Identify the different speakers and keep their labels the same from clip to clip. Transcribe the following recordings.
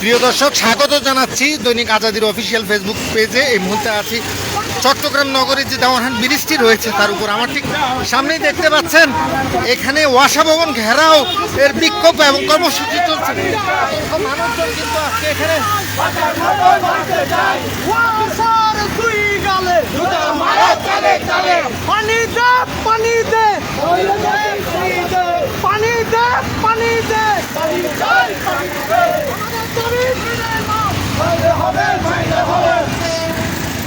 Speaker 1: প্রিয় দর্শক স্বাগত জানাচ্ছি দৈনিক আজাদির অফিসিয়াল ফেসবুক পেজে এই মুহূর্তে আছি চট্টগ্রাম নগরীর যে দেওয়ানহাট ব্রিজটি রয়েছে তার উপর। আমার ঠিক সামনেই দেখতে পাচ্ছেন এখানে ওয়াসা ভবন ঘেরাও এর বিক্ষোভ এবং কর্মসূচি চলছে। মানুষজন কিন্তু আজকে এখানে
Speaker 2: ওয়াসার দুই গালে পানি দে পানি দে পানি দে পানি দে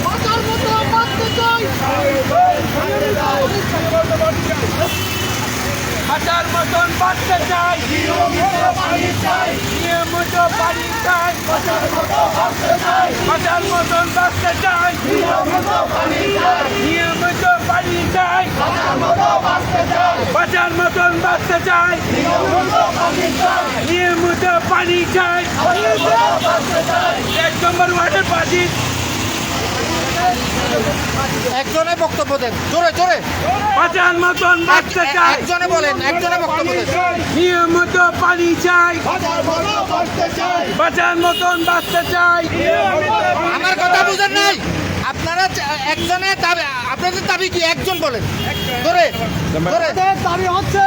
Speaker 2: বাঁচার মতো বাঁচতে চাই
Speaker 3: হাজার মতন বাঁচতে চাই। নিয়মিত পানি চাই। হাজার মতন বাঁচতে চাই। নিয়মিত পানি চাই। বাঁচার মতন বাঁচতে চাই। নিয়মিত পানি চাই। এক নম্বর ওয়ার্ডের পাশি
Speaker 1: একজনে বক্তব্য দেন। জোরে জোরে।
Speaker 3: বাঁচার মতন বাঁচতে চাই।
Speaker 1: একজনে বলেন একজনে বক্তব্য দেন।
Speaker 3: নিয়মিত পানি চাই। বাঁচার মতন বাঁচতে চাই।
Speaker 1: আমার কথা বুঝেন নাই? আপনারা একজনে দাবি আপনাদের দাবি কি? একজন বলেন। ধরে ধরে
Speaker 2: দাবি হচ্ছে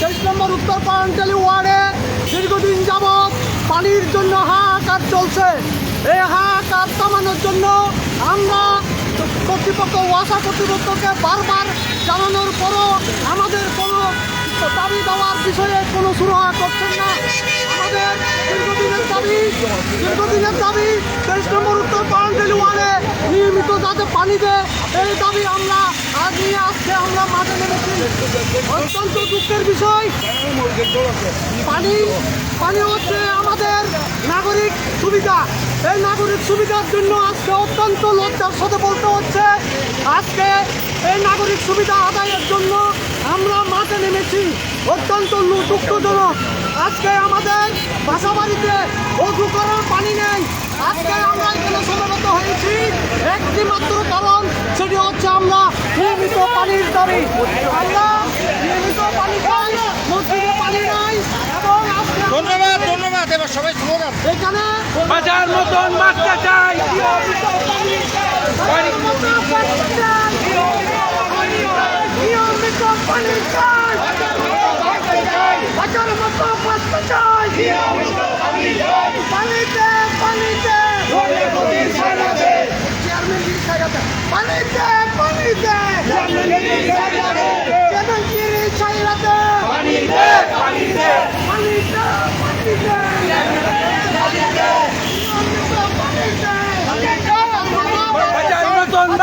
Speaker 2: তেইশ নম্বর উত্তর পাড়ান্টালি ওয়ার্ডে দীর্ঘদিন যাবৎ পানির জন্য হাহাকার চলছে। এই হাহাকার থামানোর জন্য আমরা কর্তৃপক্ষ, ওয়াসা কর্তৃপক্ষকে বারবার জানানোর পরও আমাদের কোনো দাবি দেওয়ার বিষয়ে কোনো সুরাহা করছেন না। আমাদের দীর্ঘদিনের দাবি দীর্ঘদিনের দাবি, তেইশ নম্বর উত্তর পাড়ান্টালি ওয়ার্ডে নিয়মিত যাতে পানি দেয় এই দাবি আমরা আজ নিয়ে আজকে আমরা মাঠে নেমেছি। অত্যন্ত দুঃখের বিষয়, পানি পানি হচ্ছে আমাদের নাগরিক সুবিধা। এই নাগরিক সুবিধার জন্য আজকে অত্যন্ত লজ্জার সাথে বলতে হচ্ছে, আজকে এই নাগরিক সুবিধা আদায়ের জন্য আমরা মাঠে নেমেছি। অত্যন্ত দুঃখজনক। আজকে আমাদের বাসা বাড়িতে অজু করার পানি নেই। আজকে আমরা এখানে সমবেত হয়েছি। একটি মাত্র কারণ, সেটি হচ্ছে আমরা নিয়মিত পানির দাবি। আমরা নিয়মিত পানি খাই, মসজিদে পানি নাই, এবং আজকে
Speaker 1: ধন্যবাদ ধন্যবাদ এবার সবাই স্লোগান
Speaker 2: এখানে
Speaker 3: বাঁচার মতন বাঁচতে চাই।
Speaker 2: পানিতে পানিতে চেয়ারম্যান গিরি সাইরাতে পানিতে পানিতে চেয়ারম্যান গিরি সাইরাতে পানিতে পানিতে পানিতে
Speaker 3: বাঁচার মতন বাঁচতে চাই
Speaker 2: বাঁচতে চাই নিয়মিত পানি চাই নিয়মিত পানি চাই নম্বর ওয়ানে পাঠানো কেন বাচ্চা কর্তৃপক্ষ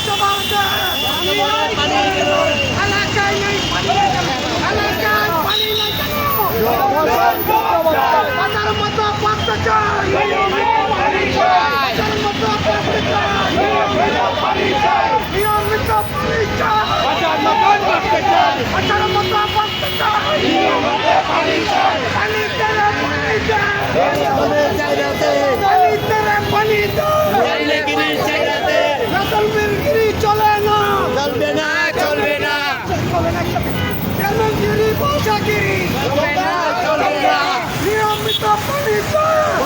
Speaker 2: জবাব দেয় এলাকায় নেই এলাকায় পানি নেই কেন? মতো বাঁচতে চাই বাজার মতো বাঁচতে চাই নিয়মিত পানি চাই
Speaker 3: বাঁচার মতন বাঁচতে চাই
Speaker 2: বাজার মতো বাঁচতে চাই পানি তেরে পানি দে পানি তেরে পানি দে নকল গিরি চলে না
Speaker 1: চলবে না চলবে না
Speaker 2: গিরি পয়সা গিরি নিয়মিত পানি চাই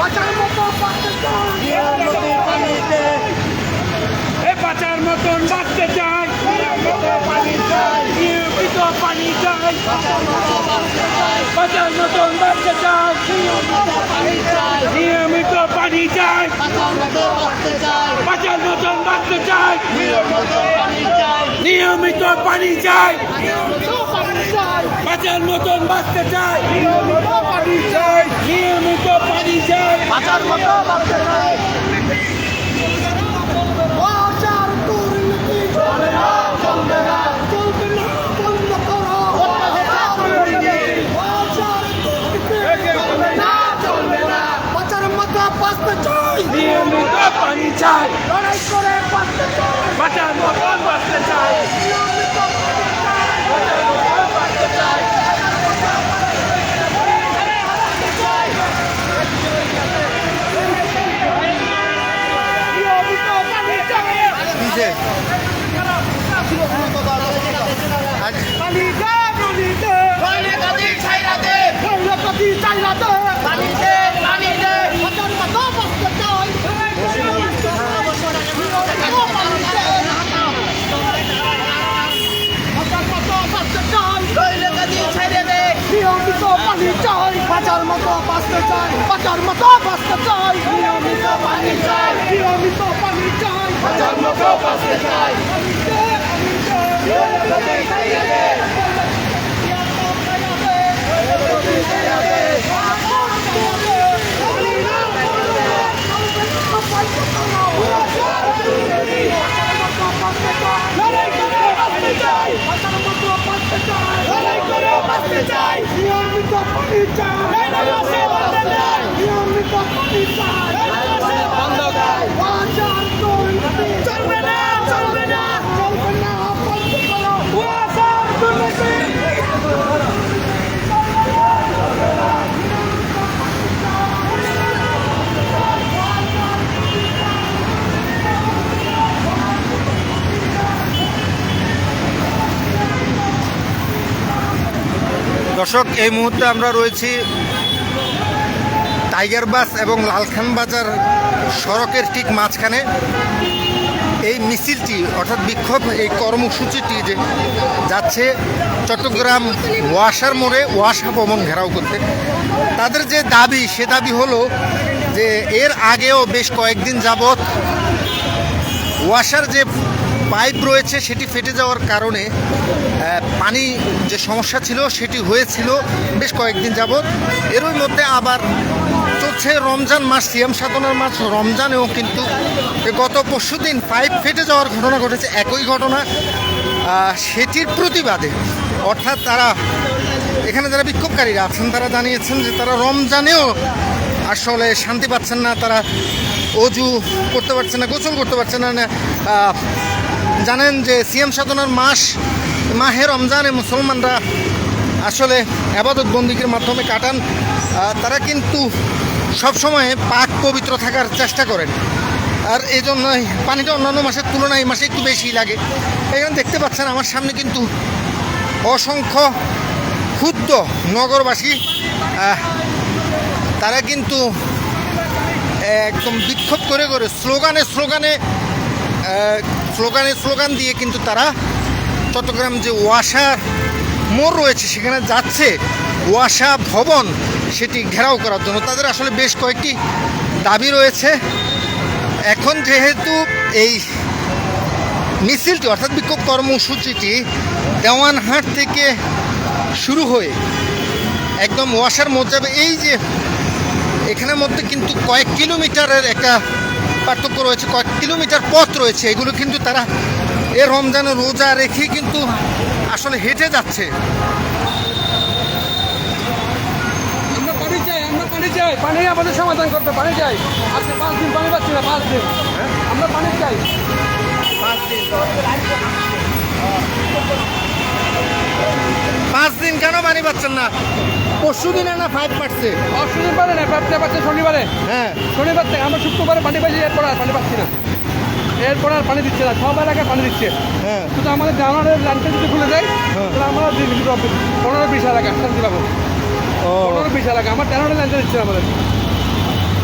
Speaker 2: বাজার মতো বাঁচতে চাই
Speaker 3: এ বাঁচার মতন বাঁচতে চাই নিয়মিত পানি চাই বাঁচার মতন বাঁচতে চাই নিয়মিত পানি চাই। বাঁচার মতন বাঁচতে চাই। নিয়মিত পানি চাই বাঁচার মতন বাঁচতে চাই নিয়মিত পানি চাই
Speaker 2: বাজার মতো বাঁচতে চাই বাজার দুর্নীতি চলে না চলবে না চলবে না বন্ধ করো বাজার দুর্নীতি চলবে না চলবে না বাজার মতো বাঁচতে চাই
Speaker 3: নিয়মিত পানি চাই
Speaker 2: লড়াই করে বাঁচতে চাই
Speaker 3: বাঁচার মতন বাঁচতে চাই
Speaker 2: নিয়মিত বাঁচতে চাই
Speaker 3: বাঁচার মতন বাঁচতে চাই
Speaker 2: বাঁচতে চাই মতো বাঁচতে চাই বাঁচার মতো বাঁচতে চাই। নিয়মিত পানি চাই, নিয়মিত পানি চাই। বাঁচার মতো বাঁচতে চাই। নিয়মিত
Speaker 1: দর্শক, এই মুহূর্তে আমরা রয়েছি টাইগার বাস এবং লালখান বাজার সড়কের ঠিক মাঝখানে। এই মিছিলটি, অর্থাৎ বিক্ষোভ, এই কর্মসূচিটি যে যাচ্ছে চট্টগ্রাম ওয়াসার মোড়ে, ওয়াসা ভবন ঘেরাও করতে। তাদের যে দাবি, সে দাবি হলো যে এর আগেও বেশ কয়েকদিন যাবৎ ওয়াসার যে পাইপ রয়েছে, সেটি ফেটে যাওয়ার কারণে পানি যে সমস্যা ছিল সেটি হয়েছিল বেশ কয়েকদিন যাবৎ। এরই মধ্যে আবার চলছে রমজান মাস, সিয়াম সাধনার মাস। রমজানেও কিন্তু গত পরশু দিন পাইপ ফেটে যাওয়ার ঘটনা ঘটেছে, একই ঘটনা সেটির প্রতিবাদে। অর্থাৎ তারা, এখানে যারা বিক্ষোভকারীরা আছেন, তারা জানিয়েছেন যে তারা রমজানেও আসলে শান্তি পাচ্ছেন না, তারা অজু করতে পারছে না, গোসল করতে পারছে না জানেন যে সিএম সাধনার মাস, মাহে রমজানে মুসলমানরা আসলে আবাদত বন্দিকের মাধ্যমে কাটান তারা কিন্তু সবসময় পাক পবিত্র থাকার চেষ্টা করেন। আর এই জন্যই পানিটা অন্যান্য মাসের তুলনায় এই মাসে একটু বেশি লাগে। এখানে দেখতে পাচ্ছেন আমার সামনে কিন্তু অসংখ্য ক্ষুদ্র নগরবাসী তারা কিন্তু একদম বিক্ষোভ করে করে স্লোগানে স্লোগানে স্লোগানে স্লোগান দিয়ে কিন্তু তারা চট্টগ্রাম যে ওয়াসা মোড় রয়েছে, সেখানে যাচ্ছে। ওয়াসা ভবন, সেটি ঘেরাও করার জন্য। তাদের আসলে বেশ কয়েকটি দাবি রয়েছে। এখন যেহেতু এই মিছিলটি, অর্থাৎ বিক্ষোভ কর্মসূচিটি দেওয়ানহাট থেকে শুরু হয়ে একদম ওয়াসার মধ্যে, এই যে এখানের মধ্যে কিন্তু কয়েক কিলোমিটারের একটা পার্থক্য রয়েছে কয়েক কিলোমিটার পথ রয়েছে। এগুলো কিন্তু তারা এ রমজানের রোজা রেখে কিন্তু আসলে হেঁটে যাচ্ছে।
Speaker 2: আমরা পানি চাই আমরা পানি চাই। পানি আমাদের সমাধান করতে পানি চাই। আজকে পাঁচ দিন পানি পাচ্ছি না পাঁচ দিন। আমরা পানি চাই।
Speaker 1: পাঁচ দিন কেন পানি পাচ্ছেন না? পরশু দিনে না ফাইভ পাচ্ছে?
Speaker 2: শনিবারে না পাঁচটা পাচ্ছে শনিবারে।
Speaker 1: হ্যাঁ।
Speaker 2: শনিবার থেকে আমরা শুক্রবারে পানি পাইছি এরপর আর পানি পাচ্ছি না। এরপর আর পানি দিচ্ছে না সব এলাকায় পানি দিচ্ছে।
Speaker 1: হ্যাঁ।
Speaker 2: শুধু আমাদের জানানোর লাইনটা যদি খুলে দেয়
Speaker 1: হ্যাঁ।
Speaker 2: তাহলে আমরা পনেরো বিশ এলাকা শান্তি পাবো পনেরো বিশ এলাকা আমার তেরোটা লাইনটা দিচ্ছে না আমাদের।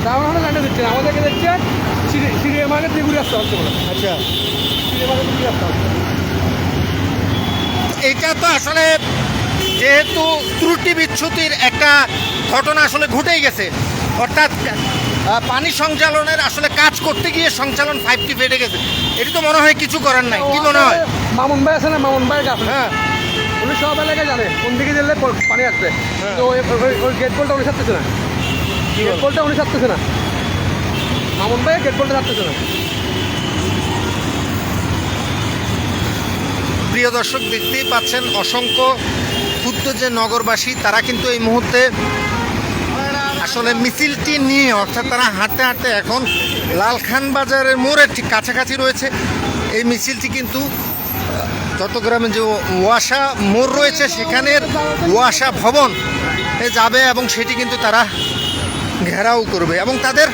Speaker 2: তেরোটা লাইনটা দিচ্ছে না আমাদেরকে দিচ্ছে সিরিয়া দিয়ে ঘুরে আসতে হচ্ছে বলে
Speaker 1: আচ্ছা
Speaker 2: সিরিয়া মার্কেট ঘুরে আসতে হবে।
Speaker 1: এটা তো আসলে যেহেতু ত্রুটি বিচ্ছুতির একটা ঘটনা আসলে ঘটেই গেছে। অর্থাৎ পানি সঞ্চালনের আসলে কাজ করতে গিয়ে সঞ্চালন ফাইভটি ফেটে গেছে। এটি তো মনে হয় কিছু করার নাই। কি মনে হয়?
Speaker 2: মামুন ভাই আছে না? মামুন ভাই আছে
Speaker 1: হ্যাঁ।
Speaker 2: উনি সব এলাকায় জানে। কোন দিকে দিলে প- পানি আসবে।
Speaker 1: হ্যাঁ।
Speaker 2: তো ওই গেট বলটা উনি ছাড়তেছে না। গেট বলটা উনি ছাড়তেছে না। মামুন ভাই গেট বলটা ছাড়তেছে না।
Speaker 1: প্রিয় দর্শক, দেখতেই পাচ্ছেন অসংখ্য ক্ষুদ্র যে নগরবাসী, তারা কিন্তু এই মুহূর্তে আসলে মিছিলটি নিয়ে, অর্থাৎ তারা হাঁটতে হাঁটতে এখন লালখান বাজারের মোড়ের ঠিক কাছাকাছি রয়েছে। এই মিছিলটি কিন্তু চট্টগ্রামে যে ওয়াসা মোড় রয়েছে সেখানের ওয়াসা ভবন যাবে এবং সেটি কিন্তু তারা ঘেরাও করবে এবং তাদের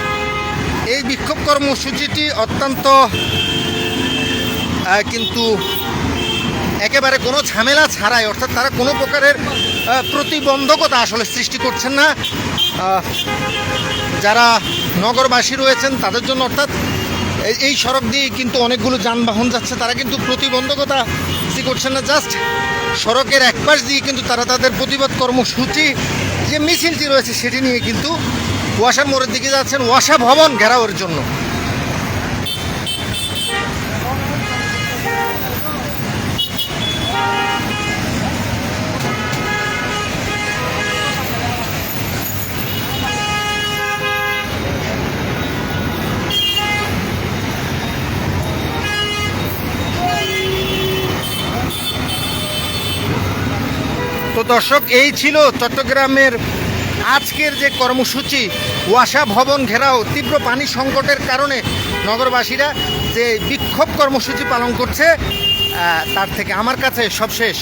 Speaker 1: এই বিক্ষোভ কর্মসূচিটি অত্যন্ত কিন্তু একেবারে কোনো ঝামেলা ছাড়াই, অর্থাৎ তারা কোনো প্রকারের প্রতিবন্ধকতা আসলে সৃষ্টি করছেন না। যারা নগরবাসী রয়েছেন, তাদের জন্য অর্থাৎ এই- সড়ক দিয়ে কিন্তু অনেকগুলো যানবাহন যাচ্ছে, তারা কিন্তু প্রতিবন্ধকতা সৃষ্টি করছেন না। জাস্ট সড়কের এক পাশ দিয়ে কিন্তু তারা তাদের প্রতিবাদ কর্মসূচি, যে মিছিলটি রয়েছে, সেটি নিয়ে কিন্তু ওয়াসার মোড়ের দিকে যাচ্ছেন। ওয়াসা ভবন ঘেরাওয়ের জন্য। তো দর্শক, এই ছিল চট্টগ্রামের আজকের যে কর্মসূচি, ওয়াসা ভবন ঘেরাও, তীব্র পানি সংকটের কারণে নগরবাসীরা যে বিক্ষোভ কর্মসূচি পালন করছে তার থেকে আমার কাছে সবশেষ